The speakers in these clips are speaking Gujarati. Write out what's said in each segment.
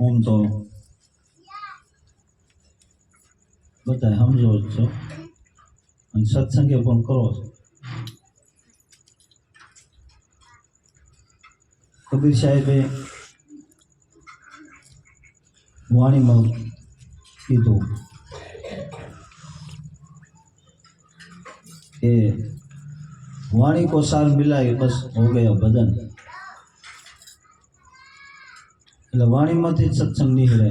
ઊમ તો બધા સમજો જ છો. અને સત્સંગે પણ કરો છો. કબીર સાહેબે વાણીમાં કીધું કે વાણી કો સાર મિલાય બસ હો ગયા બદન એટલે વાણીમાંથી જ સત્સંગ નીકળે.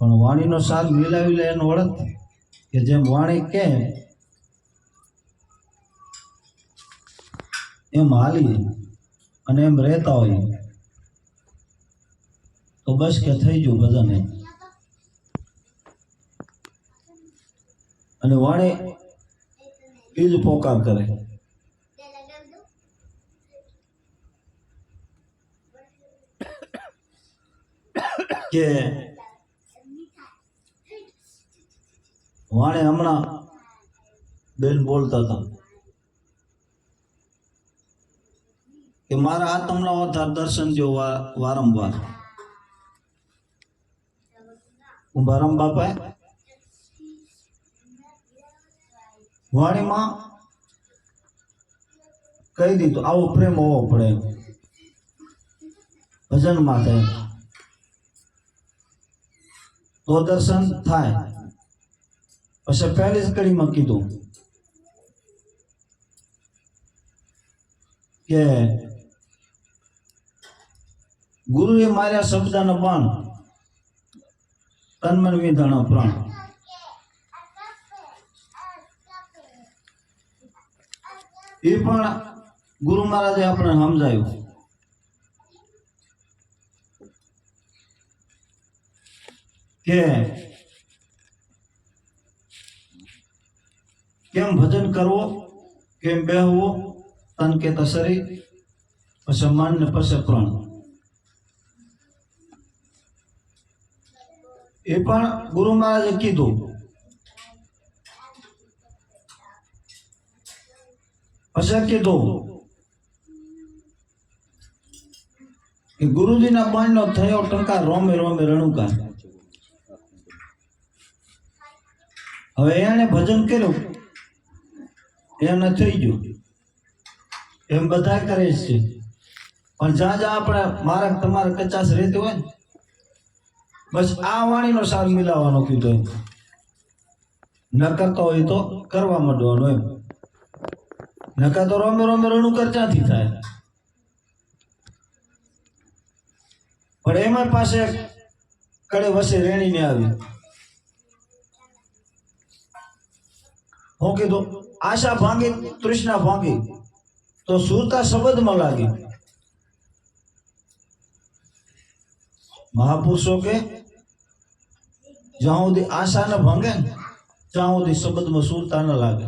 પણ વાણીનો સાર મિલાવી લે એનો ઓળખ કે જેમ વાણી કે એમ હાલી અને એમ રહેતા હોય તો બસ કે થઈ ગયું ભજન અને વાણી બીજ પોકાર કરે. કે વાણે હમણાં બેન બોલતા હતા કે મારા આત્મના અવતાર દર્શન જો વારંવાર. ઉભારામ બાપાએ. વાણીમાં કહી દીધું, આવો પ્રેમ હોવો પડે. ભજન થાય. તો દર્શન થાય. પછી પહેલી જ કડીમાં કીધું કે ગુરુએ માર્યા શબ્દનો બાણ તન્મન વિધાનો પ્રાણ. એ પણ ગુરુ મહારાજે આપણે સમજાયું. કે કેમ ભજન કરવો? કેમ બેહવો? તન કે શરીર પછી મન ને પછી પ્રણ. એ પણ ગુરુ મહારાજે કીધું. પછી કીધું કે ગુરુજીના બાણનો થયો ટંકાર રોમે રોમે રણુકાર હવે એને ભજન કર્યું. એમને થઈ ગયું. એમ બધા કરે છે. પણ જ્યાં જ્યાં આપણે મારા તમારે કચાસ રહેતી હોય ને, બસ આ વાણીનો સાર મિલાવવાનો કીધો એમ. ન કરતો હોય તો કરવા માંડવાનું એમ. નકા તો રોમે રોમે રણું કર ક્યાંથી થાય? પણ એમાં પાસે કડે વસે રેણીને આવી. હું કીધું, આશા ભાંગી, તૃષ્ણા ભાંગી. તો સુરતા શબ્દમાં લાગી. મહાપુરુષો કે, જ્યાં સુધી આશા ન ભાંગે ને, ત્યાં સુધી શબ્દમાં સુરતા ન લાગે.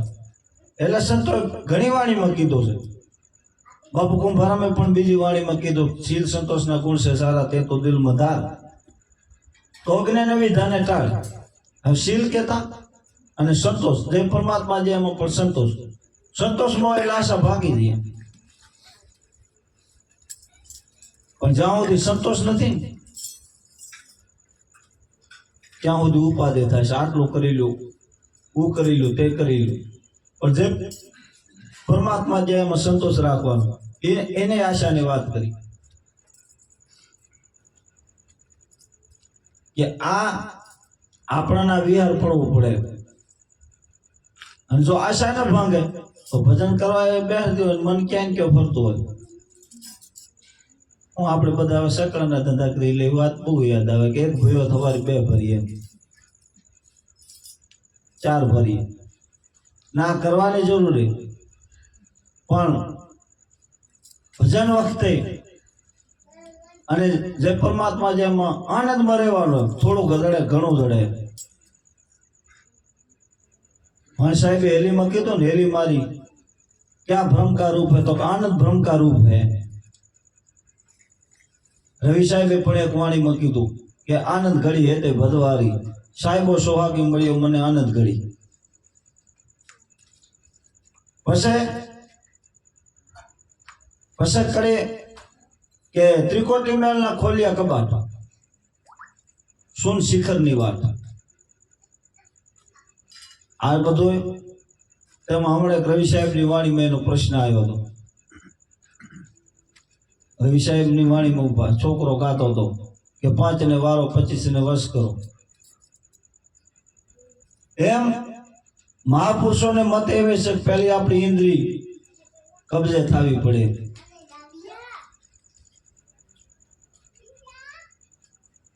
એટલે સંતો ઘણી વાણીમાં કીધું છે. બાપુ કુંભારામે પણ બીજી વાણીમાં કીધું, શીલ સંતોષના ગુણ છે સારા, તે તો દિલમાં ધાર. તો અજ્ઞાન વિધાને ટાળ. હવે શીલ કેતા અને સંતોષ જે પરમાત્મા જે એમાં પણ સંતોષ. સંતોષમાં એટલે આશા ભાગી દે પણ જ્યાં સુધી સંતોષ નથી, ત્યાં સુધી ઉપાદે થાય છે. આટલું કરી લો હું કરી લો તે કરી લો પણ જે પરમાત્મા જે એમાં સંતોષ રાખવાનો, એ એને આશાની વાત કરી. કે આ આપણાના વિહાર પડવું પડે. અને જો આશા ન ભાંગે, તો ભજન કરવા બેસતી હોય મન ક્યાં ક્યાં ફરતું હોય. હું આપણે બધા હવે સકળાના ધંધા કરી લે વાત બહુ યાદ આવે કે એક ભયો થવાની બે ભરીએ. ચાર ભરીએ. ના, કરવાની જરૂરી પણ ભજન વખતે અને જે પરમાત્મા જેમાં આનંદમાં રહેવાનો થોડું ગદડે ઘણું જડે મને સાહેબે હેલીમાં કીધું ને હેલી મારી, ક્યાં ભ્રમકા રૂપ હે? તો આનંદ ભ્રમકા રૂપ હે. રવિ સાહેબે પણ એક વાણીમાં કીધું કે આનંદ ઘડી હેતે ભદવારી. સાહેબો સોહાગી મળ્યો, મને આનંદ ઘડી. પછી પછી કડે કે ત્રિકોટી મહેલના ખોલિયા કબાટ. સુન શિખરની વાત. આ બધું તેમાં હમણાં રવિ સાહેબની વાણીમાં એનો પ્રશ્ન આવ્યો હતો. રવિ સાહેબની વાણીમાં ઊભા, છોકરો ગાતો હતો કે પાંચ ને વારો પચીસ ને વર્ષ કરો. એમ મહાપુરુષોને મત એવે છે પહેલી આપણી ઇન્દ્રી કબજે થવી પડે.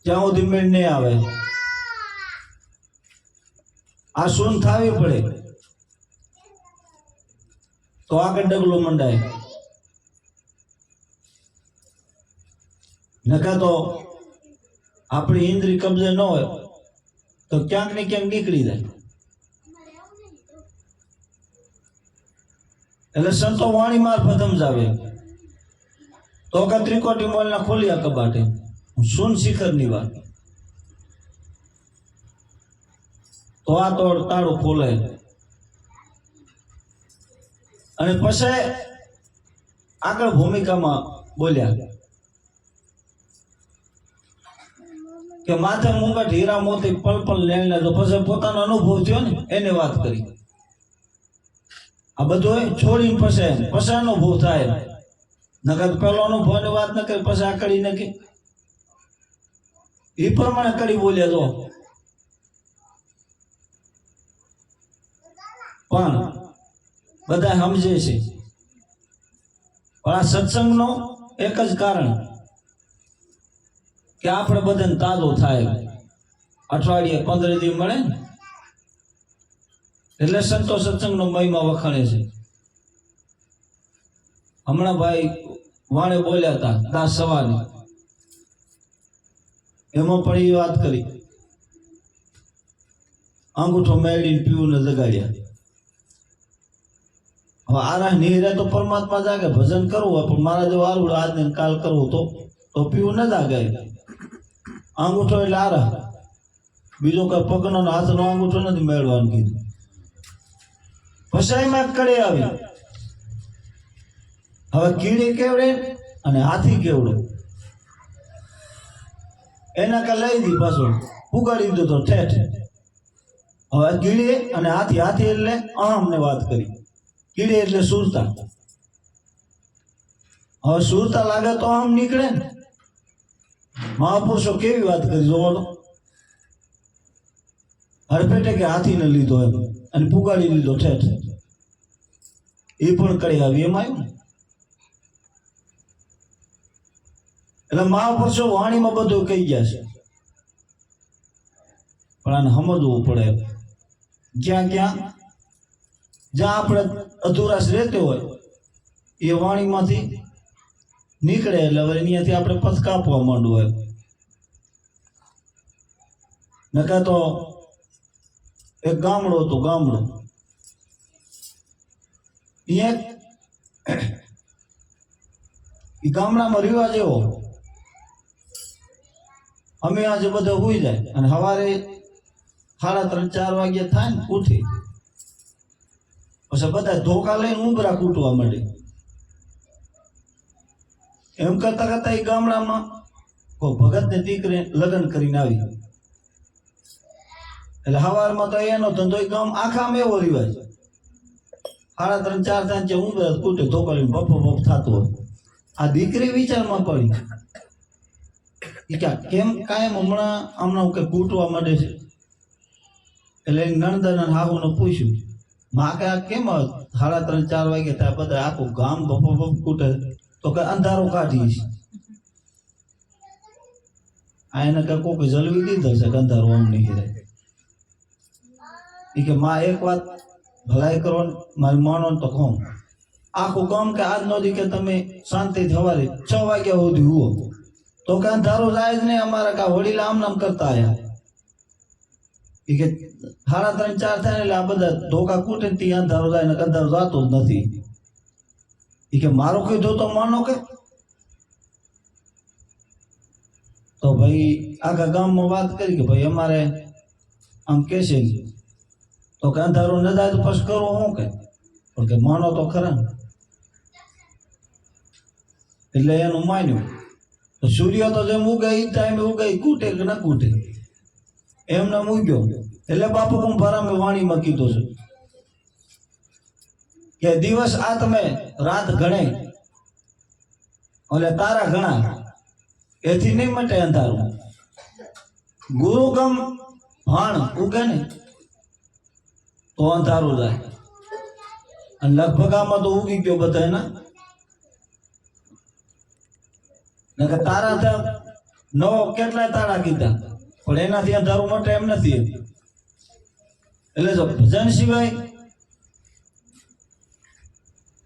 ત્યાં સુધી મેળ નહીં આવે. આ સુન થવી પડે? તો આગળ ડગલું મંડાય. નકા તો આપણી ઇન્દ્રી કબજે ન હોય, તો ક્યાંક ને ક્યાંક નીકળી જાય. એટલે સંતો વાણી મારફત સમજાવે. તો કે ત્રિકોટી મોલના ખોલ્યા કબાટે. સુન શિખરની વાત? તો આ તો તાળું ખોલે અને પછી આગળ ભૂમિકામાં બોલ્યા કે માથે મુંગટ હીરા મોતી પલ પલ લેણને તો પછી પોતાનો અનુભવ થયો ને, એને વાત કરી. આ બધું છોડીને પછી પછી અનુભવ થાય. નકર પેલો અનુભવની વાત ન કરી, પછી આ કડી નાખી. એ પ્રમાણે કડી બોલ્યા તો. પણ બધા સમજે છે. પણ આ સત્સંગનો એક જ કારણ કે આપણે બધાને તાજો થાય. અઠવાડિયે પંદર દી મળે ને. એટલે સંતો સત્સંગનો મહિમા વખાણે છે. હમણાં ભાઈ વાણે બોલ્યા હતા, દાસ સવારે. એમાં પણ એ વાત કરી. અંગૂઠો મેળીને પીવું ને જગાડ્યા. આરા નિહરે તો પરમાત્મા જાગે, ભજન કરવું હોય, પણ મારા જો આરુડ આજ ને કાલ કરવું તો તો પીવું ન જાગે. અંગૂઠો એટલે આરા બીજો કઈ પગનો હાથનો અંગૂઠો નથી મેળવાનું કીધું. ફસાઈમાં કડે આવી. હવે કીડી કેવડે અને હાથી કેવડો? એના કા લઈ દી પાછો. ઉગાડી દીધો ઠેઠ. હવે કીડી અને હાથી હાથી એટલે અહમને વાત કરી. કીડી એટલે સુરતા. હવે સુરતા લાગે તો આમ નીકળે ને. મહાપુરુષો કેવી વાત કરી જોવો હરપેટે કે હાથીને લીધો એમ અને પુગાડી લીધો ઠેઠ. એ પણ કરી આવી એમ આવ્યું ને. એટલે મહાપુરુષો વાણીમાં બધું કહી ગયા છે. પણ આને સમજવું પડે. જ્યાં ક્યાં? જ્યાં આપણે અધુરાશ રહેતો હોય, એ વાણીમાંથી નીકળે એટલે હવે અહીંયાથી આપણે પથ કાપવા માંડવું હોય. નકા તો એક ગામડું હતું, ગામડું. અહીંયા એ ગામડામાં રિવાજ એવો. અમે આજે બધા હોઈ જાય અને સવારે સાડા ત્રણ, ચાર વાગ્યા થાય ને ઉઠી પછી બધા ધોકા લઈને ઉંબરા કૂટવા માંડે. એમ કરતા કરતા એ ગામડામાં કો ભગત ને દીકરી લગ્ન કરીને આવી. એટલે સવારમાં તો એનો ધંધો ગામ આખામાં એવો રિવાજ. સાડા ત્રણ, ચાર ને ઉંબરા કૂટે ધોકા લઈને બફ બફ થતો હોય. આ દીકરી વિચારમાં પડી. કે કેમ કાયમ હમણાં હમણાં કે કૂટવા માંડે છે? એટલે નણંદન હાહુને પૂછ્યું. માં કે આ કેમ સાડા ત્રણ, ચાર વાગે થાય બધા આખું ગામ બપ કૂટે. તો કે અંધારો કાઢી છે આ એને કે કોક જલવી દીધો છે કે અંધારો આમ નહીં રહે. એ કે માં એક વાત ભલાઈ કરો મારી માનો તો કહું. આખું ગામ કે આજ નો દી કે તમે શાંતિ સવારે છ વાગ્યા સુધી હુઓ તો કે અંધારો જાય જ નહીં અમારા કા વડીલા આમ નામ કરતા આયા. ઈ કે સાડા ત્રણ ચાર થાય ને એટલે આ બધા ધોકા કૂટે ને ત્યાં અંધારો જાય ને અંધારો જાતો જ નથી ઈ કે મારો કીધું તો માનો કે તો ભાઈ આખા ગામમાં વાત કરી કે ભાઈ અમારે આમ કે છે તો કે અંધારો ન જાય તો પછી કરો શું કે પણ કે માનો તો ખરા ને. એટલે એનું માન્યું તો સૂર્ય તો જેમ ઉગે એ ટાઈમે ઉગે ઈ કૂટે કે ન કૂટે એમને મૂક્યો. એટલે બાપુ ભરામે વાણીમાં કીધું છે કે દિવસ આ તમે રાત ગણે. એટલે તારા ગણા. એથી નહીં મટે અંધારું. ગુરુગમ ભાણ ઉગે ને તો અંધારું જાય. અને લગભગ આમાં તો ઉગી ગયો બધા એના તારા નવો કેટલાય તારા કીધા. પણ એનાથી અંધારું મટે એમ નથી. એટલે જો ભજન સિવાય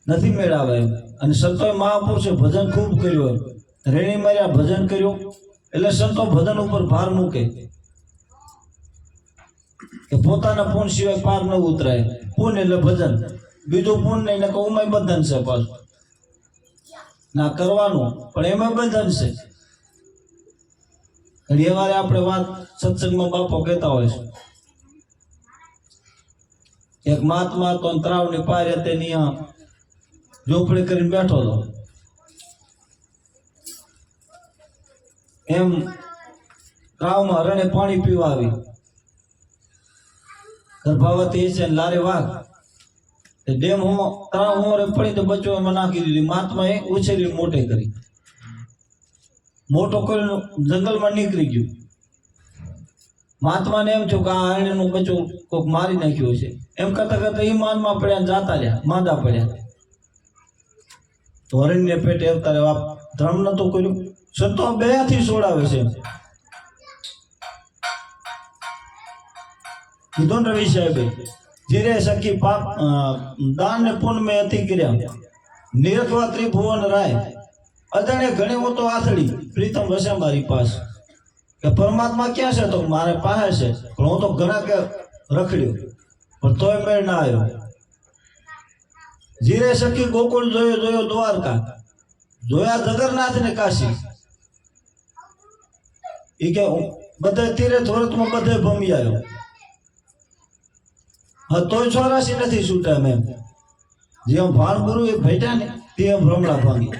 નથી મેળાવે. અને સંતોએ મહાપુરુષે ભજન ખૂબ કર્યું રેણી માર્યા ભજન કર્યું, એટલે સંતો ભજન ઉપર ભાર મૂકે. કે પોતાના પૂન સિવાય પાર ન ઉતરાય. પૂન એટલે ભજન. બીજું પૂન નહીં ને ઉમય બંધન છે પાછું. ના, કરવાનું. પણ એમાં બંધન છે. ઘણી વારે આપણે વાત સત્સંગમાં બાપો કહેતા હોય છે. એક મહાત્મા તો ને ત્રાવની પારે તેની ઝોપડી કરીને બેઠો હતો. એમ ત્રાવમાં રણે પાણી પીવા આવી. ગર્ભાવતી છે ને લારે વાઘ. ડેમ હું તળાવ હું પડી તો બચવામાં નાખી દીધી. મહાત્માએ ઉછેરી મોટે કરી. મોટો કરીને જંગલમાં નીકળી ગયું. મહાત્માને એમ થયું કે આ આરણીનું બચ્ચું કોઈક મારી નાખ્યું છે. એમ કરતા કરતા એ માનમાં પડ્યા જાતા રહ્યા, માંદા પડ્યા. તો હરણને પેટે અવતારે બાપ ધર્મ નતું કર્યું. સંતો બેથી છોડાવે છે. કીધું રવિ સાહેબે જીરે સખી પાપ દાન ને પુण्य મેં અતિ કર્યા. નિરથવા ત્રિભુવન રાય. અજાણે ઘણી હું તો આથડી. પ્રીતમ હશે મારી પાસે. કે પરમાત્મા ક્યાં છે તો મારે પાસે છે. પણ હું તો ઘણા કે રખડ્યો. પણ તોય મેળ ના આવ્યો. ધીરે સખી ગોકુળ જોયો જોયો દ્વારકા. જોયા જગન્નાથ ને કાશી. એ કે બધે તીરે ધોરતમાં બધે ભમી આવ્યો. હા, તોય છોરાશી નથી છૂટા મેં જેમ ભાણ ગુરુ એ ભેટ્યા ને તેમ ભ્રમણા ભાંગી.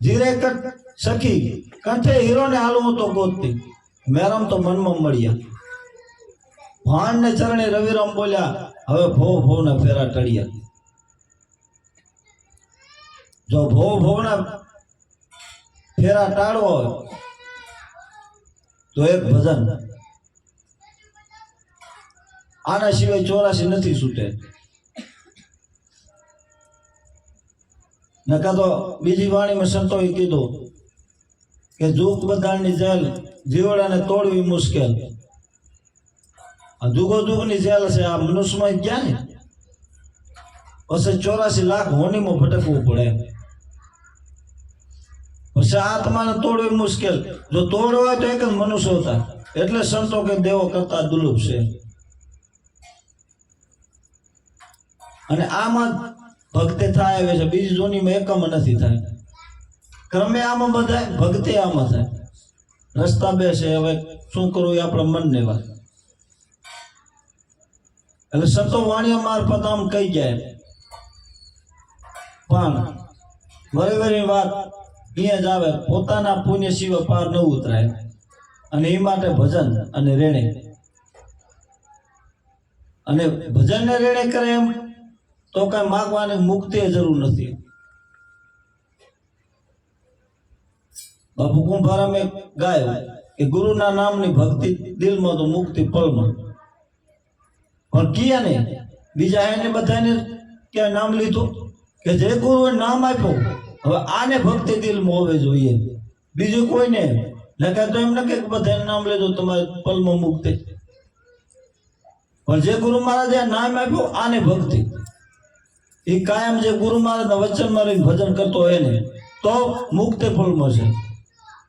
જીરે કટ સખી કંઠે હીરો ને હાલવું તો ગોતતી. મેરમ તો મનમાં મળ્યા. ભાણ ને ચરણે રવિરામ બોલ્યા, હવે ભો ભો ના ફેરા ટળ્યા. જો ભો ભો ના ફેરા ટાળવો હોય, તો એક ભજન. આના સિવાય ચોરાસી નથી છૂટે નકા તો બીજી વાણીમાં સંતોએ કીધું કે જુગ બધાની જેલ જીવડાને તોડવી મુશ્કેલ. આ જુગો જુગની જેલ છે, આ મનુષ્યમાં ક્યાં પછી ચોરાસી લાખ હોનીમાં ભટકવું પડે. પછી આત્માને તોડવી મુશ્કેલ. જો તોડવા તો એક જ મનુષ્ય હતા. એટલે સંતો કે દેવો કરતા દુર્લભ છે. અને આમાં ભક્તિ થાય આવે છે. બીજી જોનીમાં એકમ નથી થાય. ક્રમે આમાં બધાય ભક્તિ આમાં થાય. રસ્તા બે છે હવે શું કરવું એ આપણા મનને વાત. એટલે સતો વાણિયા મારફત આમ કહી જાય. પણ વરી વરી વાત અહીંયા જ આવે. પોતાના પુણ્ય સિવાય પાર ન ઉતરાય. અને એ માટે ભજન અને રેણે. અને ભજન ને રેણે કરે એમ તો કઈ માગવાની મુક્તિ જરૂર નથી. બાપુ કુંભારામે ગાયો કે ગુરુના નામની ભક્તિ દિલમાં તો મુક્તિ પળમાં. પણ કિયા ને? બીજા એને બધાને ક્યાં નામ લીધું? કે જે ગુરુએ નામ આપ્યું, હવે આને ભક્તિ દિલમાં હોવી જોઈએ. બીજું કોઈને નકર તો એમ ન કે બધાને નામ લીધું, તમારે પલમાં મુક્તિ. પણ જે ગુરુ મહારાજે નામ આપ્યું, આને ભક્તિ. એ કાયમ જે ગુરુ મહારાજના વચનમાં રહીને ભજન કરતો હોય ને, તો મુક્તિ ફૂલમાં છે.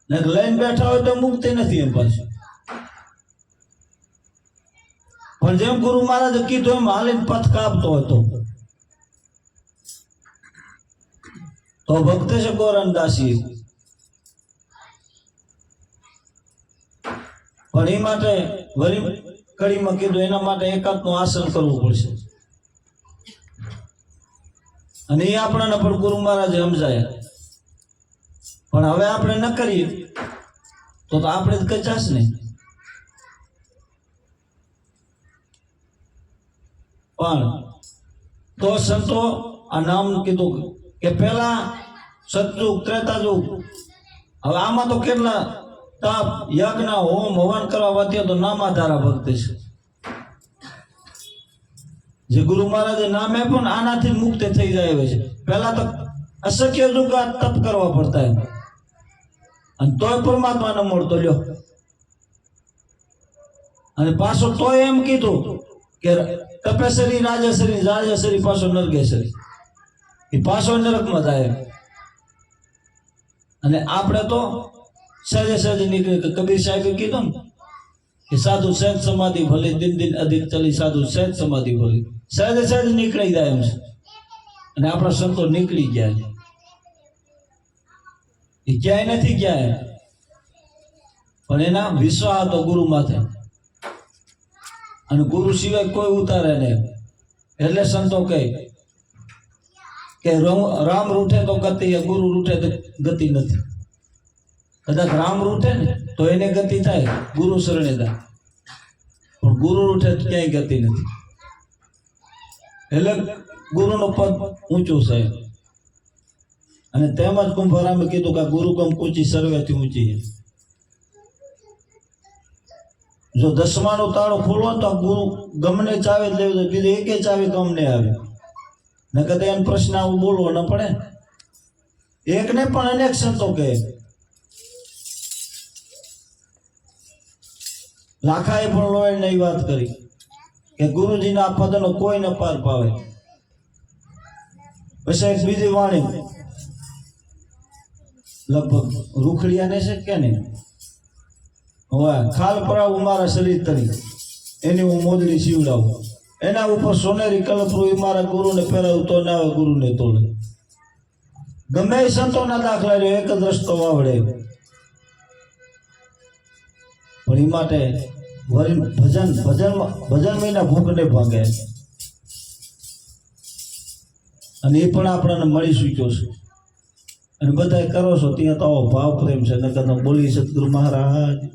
ને લઈને બેઠા હોય તો મુક્તિ નથી એમ પાછું. પણ જેમ ગુરુ મહારાજે કીધું એમ હાલીને પથ કાપતો હતો. તો ભક્ત છે ગોરણદાસી પણ એ માટે વરી કડીમાં કીધું એના માટે એકાંતનું આસન કરવું પડશે. અને એ આપણાને પણ ગુરુ મહારાજે સમજાય. પણ હવે આપણે ન કરીએ, તો તો આપણે જ કચાશ ને. પણ તો સંતો આ નામ કીધું કે પેલા સતયુગ ત્રેતા યુગ હવે આમાં તો કેટલા તાપ, યજ્ઞ, હોમ, હવન કરવા વધ્યો તો નામાધારા ભક્તિ છે. જે ગુરુ મહારાજે નામે પણ આનાથી મુક્ત થઈ જાય છે. પહેલા તો અશક્ય યુગ તપ કરવા પડતા એમ. અને તોય પરમાત્માને મળતો, લ્યો. અને પાછો તોય એમ કીધું કે તપેશ્વરી, રાજેશ્વરી રાજેશ્વરી પાછો નરગેશ્વરી એ પાછો નરકમાં થાય અને આપણે તો સહેજે સહેજે નીકળી કે કબીર સાહેબે કીધું ને કે સાધુ સહેજ સમાધિ ભલે દિન દિન અધિક ચલી, સાધુ સહેજ સમાધિ ભલે. સહેજે સહેજ નીકળી જાય એમ છે. અને આપણા સંતો નીકળી ગયા છે. એ ક્યાંય નથી ગયા. પણ એના વિશ્વાસ હતો ગુરુ માથે. અને ગુરુ સિવાય કોઈ ઉતારે નહીં એટલે સંતો કહે કે રામ રૂઠે તો ગતિ ગુરુ રૂઠે તો ગતિ નથી. કદાચ રામ રૂઠે ને તો એને ગતિ થાય, ગુરુ શરણે થાય પણ ગુરુ રૂઠે તો ક્યાંય ગતિ નથી. એટલે ગુરુનું પદ ઊંચું છે. અને તેમજ કુંભારામે કીધું કે ગુરુ ગમ કૂચી સર્વેથી ઊંચી છે. જો દસમાનો તાળો ખોલવો તો ગુરુ ગમને ચાવે જ લેવું બીજું એકે ચાવી ગમને આવે. ને કદાચ એમ પ્રશ્ન આવું બોલવો ન પડે. એકને પણ અનેક સંતો કહે. લાખાએ પણ લોય એ વાત કરી. કે ગુરુજીના પદનો કોઈ ન પાર પાવે પછી એક બીજી વાણી. લગભગ રૂખડિયાને છે કે નહીં? હવે ખાલ પડાવું મારા શરીર તરી. એની હું મોજડી સીવડાવું એના ઉપર સોનેરી કલપરું મારા ગુરુને પહેરાવું તો ના આવે ગુરુને તોલે ગમે સંતોના દાખલા લ્યો, એક જ રસ્તો વાવડે. પણ એ માટે ભજન ભજન મહિના ભૂખને ભાંગે અને એ પણ આપણને મળી શક્યો છે. અને બધા કરો છો, ત્યાં તો ભાવ પ્રેમ છે. નકર બોલી સદગુરુ મહારાજ.